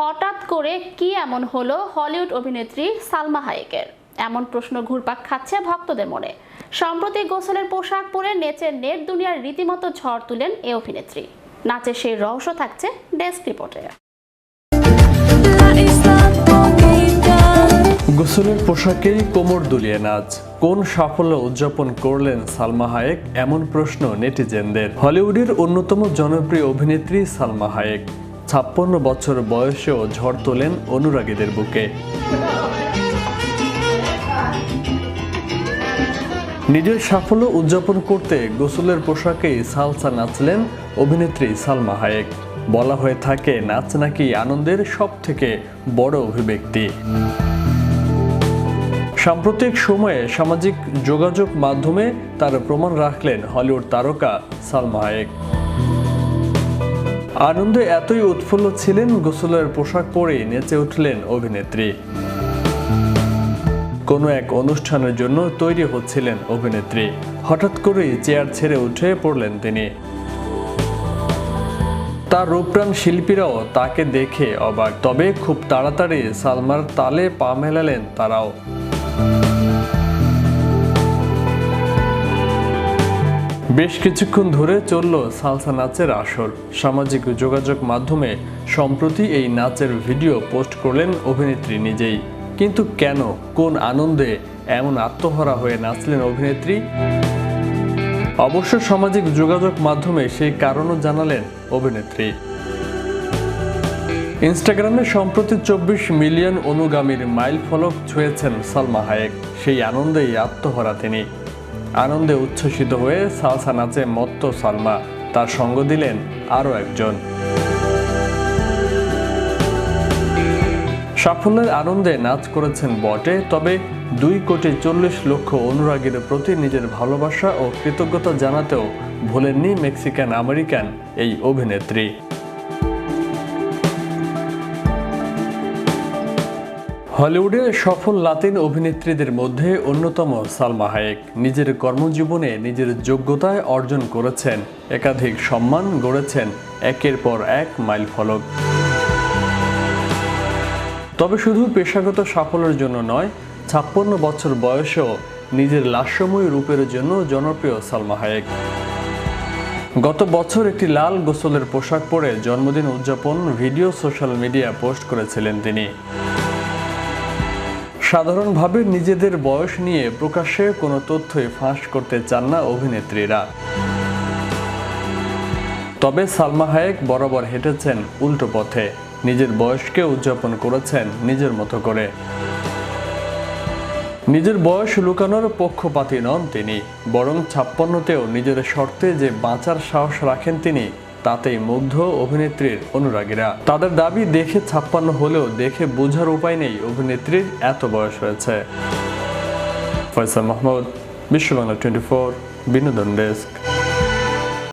হঠাৎ করে কি এমন হলো হলিউড অভিনেত্রী সালমা হায়েকের? এমন প্রশ্ন ঘুরপাক খাচ্ছে ভক্তদের মনে। সম্প্রতি গোসলের পোশাক পরে নেচের নেট দুনিয়ার রীতিমতো ঝড় তুলেন এ অভিনেত্রী। নাচের সেই রহস্য থাকছে ডেস্ক রিপোর্টে. গোসলের পোশাকেই কোমর দুলিয়ে নাচ। কোন সাফল্য উদযাপন করলেন সালমা হায়েক? এমন প্রশ্ন নেটিজেনদের। হলিউডের অন্যতম জনপ্রিয় অভিনেত্রী সালমা হায়েক। ছাপ্পান্ন বছর বয়সেও ঝড় তোলেন অনুরাগীদের বুকে। নিজের সাফল্য উদযাপন করতে গোসলের পোশাকেই সালসা নাচলেন অভিনেত্রী সালমা হায়েক। বলা হয়ে থাকে, নাচ নাকি আনন্দের সব থেকে বড় অভিব্যক্তি। সাম্প্রতিক সময়ে সামাজিক যোগাযোগ মাধ্যমে তার প্রমাণ রাখলেন হলিউড তারকা সালমা হায়েক। আনন্দে এতই উৎফুল্ল ছিলেন, গোসলের পোশাক পরে নেচে উঠলেন অভিনেত্রী। কোনো এক অনুষ্ঠানের জন্য তৈরি হচ্ছিলেন অভিনেত্রী। হঠাৎ করেই চেয়ার ছেড়ে উঠে পড়লেন তিনি। তার রূপপ্রাণ শিল্পীরাও তাকে দেখে অবাক, তবে খুব তাড়াতাড়ি সালমার তালে পা মেলালেন তারাও। বেশ কিছুক্ষণ ধরে চলল সালসা নাচের আসর। সামাজিক যোগাযোগ মাধ্যমে সম্প্রতি এই নাচের ভিডিও পোস্ট করলেন অভিনেত্রী নিজেই। কিন্তু কেন, কোন আনন্দে এমন আত্মহারা হয়ে নাচলেন অভিনেত্রী? অবশ্য সামাজিক যোগাযোগ মাধ্যমে সেই কারণও জানালেন অভিনেত্রী। ইনস্টাগ্রামে সম্প্রতি চব্বিশ মিলিয়ন অনুগামীর মাইল ফলক ছুঁয়েছেন সালমা হায়েক। সেই আনন্দেই আত্মহরা তিনি। আনন্দে উচ্ছ্বসিত হয়ে সালসা নাচে মত্ত সালমা। তার সঙ্গ দিলেন আরও একজন। সাফল্যের আনন্দে নাচ করেছেন বটে, তবে দুই কোটি চল্লিশ লক্ষ অনুরাগীর প্রতি নিজের ভালোবাসা ও কৃতজ্ঞতা জানাতেও ভুলেননি মেক্সিকান আমেরিকান এই অভিনেত্রী। হলিউডের সফল লাতিন অভিনেত্রীদের মধ্যে অন্যতম সালমা হায়েক নিজের কর্মজীবনে নিজের যোগ্যতায় অর্জন করেছেন, একাধিক সম্মান গড়েছেন, একের পর এক মাইল ফলক। তবে শুধু পেশাগত সাফল্যের জন্য নয়, ছাপ্পান্ন বছর বয়সেও নিজের লাস্যময় রূপের জন্য জনপ্রিয় সালমা হায়েক। গত বছর একটি লাল গোসলের পোশাক পরে জন্মদিন উদযাপন ভিডিও সোশ্যাল মিডিয়া পোস্ট করেছিলেন তিনি। সাধারণভাবে নিজেদের বয়স নিয়ে প্রকাশ্যে কোনো তথ্যই ফাঁস করতে চান না অভিনেত্রীরা। তবে সালমা হায়েক বরাবর হেঁটেছেন উল্টো পথে। নিজের বয়সকে উদযাপন করেছেন নিজের মতো করে। নিজের বয়স লুকানোর পক্ষপাতী নন তিনি, বরং ছাপ্পান্নতেও নিজের শর্তে যে বাঁচার সাহস রাখেন তিনি তাতেই মুগ্ধ অভিনেত্রীর অনুরাগীরা। তাদের দাবি, দেখে ছাপ্পান্ন হলেও দেখে বোঝার উপায় নেই অভিনেত্রীর এত বয়স হয়েছে। ফয়সাল মাহমুদ বিশ্ব বাংলা টোয়েন্টি ফোর, বিনোদন ডেস্ক।